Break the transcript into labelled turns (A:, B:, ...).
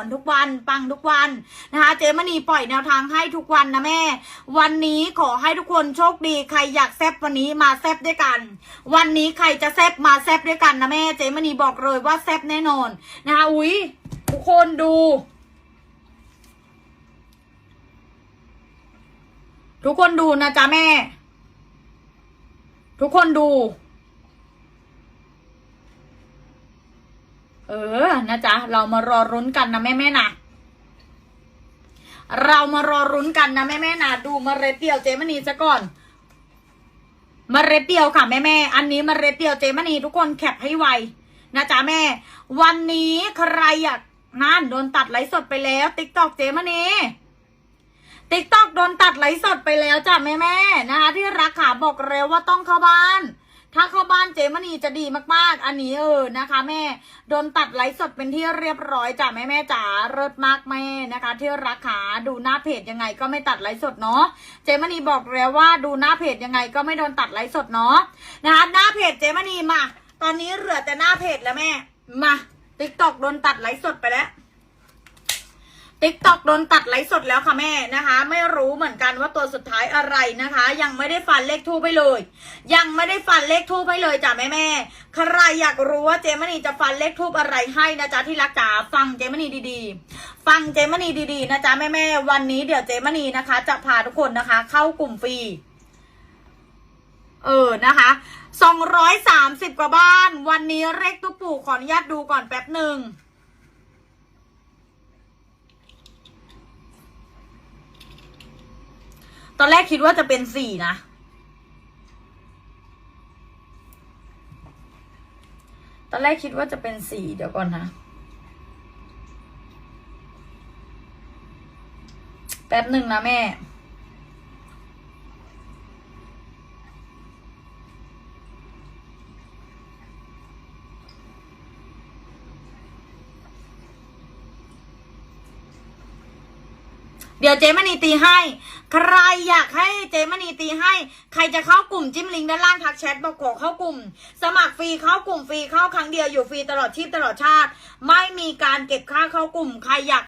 A: วันปังทุกวันนะคะเจมณีปล่อยแนวทางให้ทุกวันนะแม่ วันนี้ขอให้ทุกคนโชคดีใครอยากแซบวันนี้มาแซบด้วยกัน วันนี้ใครจะแซบมาแซบด้วยกันนะแม่ เจมณีบอกเลยว่าแซบแน่นอนนะคะอุ๊ยทุกคนดู ทุกคนดูนะจ๊ะแม่ ทุกคนดู เออนะจ๊ะเรามารอรุ้นกันนะแม่แม่นะเรามารอรุ้นกันนะแม่แม่นะดูเมล็ดเดียวเจมณีซะก่อนเมล็ดเดียวค่ะแม่แม่อันนี้เมล็ดเดียวเจมณีทุกคนแคปให้ไวนะจ๊ะแม่ วันนี้ใครอยากนั่นโดนตัดไลฟ์สดไปแล้วติ๊กตอกเจมณีติ๊กตอกโดนตัดไลฟ์สดไปแล้วจ้ะแม่แม่นะคะที่รักขาบอกเร็วว่าต้องเข้าบ้าน ถ้าเข้าบ้านเจมณีจะดีมากๆ อันนี้เออนะคะ แม่โดนตัดไลฟ์สดเป็นที่เรียบร้อยจ้ะแม่แม่จ๋าเลิศมากแม่นะคะ ที่รักขาดูหน้าเพจยังไงก็ไม่ตัดไลฟ์สดเนาะเจมณีบอกแล้วว่าดูหน้าเพจยังไงก็ไม่โดนตัดไลฟ์สดเนาะนะคะหน้าเพจเจมณีมา ตอนนี้เหลือแต่หน้าเพจแล้วแม่มาติ๊กตอกโดนตัดไลฟ์สดไปแล้ว ติ๊กต็อกโดนตัดไลฟ์สดแล้วค่ะแม่นะคะ ไม่รู้เหมือนกันว่าตัวสุดท้ายอะไรนะคะ ยังไม่ได้ฟันเลขทูไปเลย ยังไม่ได้ฟันเลขทูปเลยจ้ะแม่แม่ใครอยากรู้ว่าเจมณีจะฟันเลขทูปอะไรให้นะจ๊ะที่รักจ๋าฟังเจมณีดีๆ ฟังเจมณีดีๆนะจ๊ะแม่แม่วันนี้เดี๋ยวเจมณีนะคะ จะพาทุกคนนะคะ เข้ากลุ่มฟรีเออนะคะสองร้อยสามสิบกว่าบ้าน วันนี้เลขตุ๊กปู่ขออนุญาตดูก่อนแป๊บหนึ่ง ตอนแรกคิดว่าจะเป็นสี่นะ ตอนแรกคิดว่าจะเป็นสี่เดี๋ยวก่อนนะ แป๊บหนึ่งนะแม่ เดี๋ยวเจมณีตีให้ ใครอยากให้เจมณีตีให้ ใครจะเข้ากลุ่มจิ้มลิงก์ด้านล่างทักแชทบอกขอเข้ากลุ่ม สมัครฟรีเข้ากลุ่มฟรีเข้าครั้งเดียวอยู่ฟรีตลอดชีพตลอดชาติ ไม่มีการเก็บค่าเข้ากลุ่ม ใครอยาก